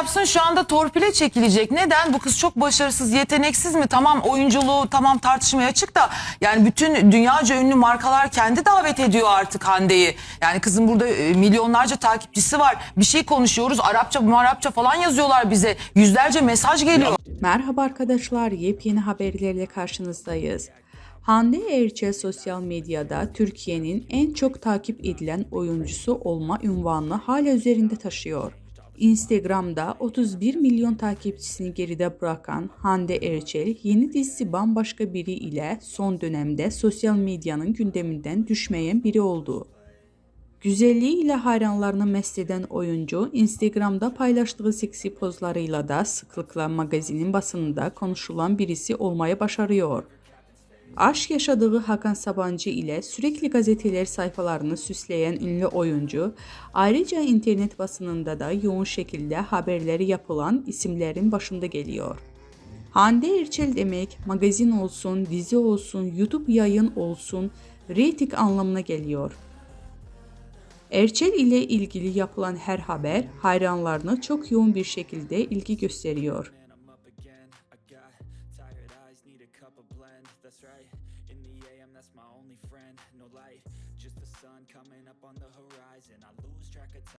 yapsın şu anda torpile çekilecek. Neden? Bu kız çok başarısız, yeteneksiz mi? Tamam oyunculuğu tamam tartışmaya açık da yani bütün dünyaca ünlü markalar kendi davet ediyor artık Hande'yi. Yani kızın burada e, milyonlarca takipçisi var. Bir şey konuşuyoruz. Arapça, Arapça falan yazıyorlar bize. Yüzlerce mesaj geliyor. Merhaba arkadaşlar, yepyeni haberlerle karşınızdayız. Hande Erçel sosyal medyada Türkiye'nin en çok takip edilen oyuncusu olma ünvanını hala üzerinde taşıyor. Instagram'da 31 milyon takipçisini geride bırakan Hande Erçel yeni dizisi bambaşka biri ile son dönemde sosyal medyanın gündeminden düşmeyen biri oldu. Güzelliğiyle hayranlarını mest eden oyuncu Instagram'da paylaştığı seksi pozlarıyla da sıklıkla magazinin basınında konuşulan birisi olmaya başarıyor. Aşk yaşadığı Hakan Sabancı ile sürekli gazeteler sayfalarını süsleyen ünlü oyuncu, ayrıca internet basınında da yoğun şekilde haberleri yapılan isimlerin başında geliyor. Hande Erçel demek magazin olsun, dizi olsun, YouTube yayın olsun, reyting anlamına geliyor. Erçel ile ilgili yapılan her haber hayranlarını çok yoğun bir şekilde ilgi gösteriyor. A blend. That's right. In the AM, that's my only friend. No light, just the sun coming up on the horizon. I lose track of time.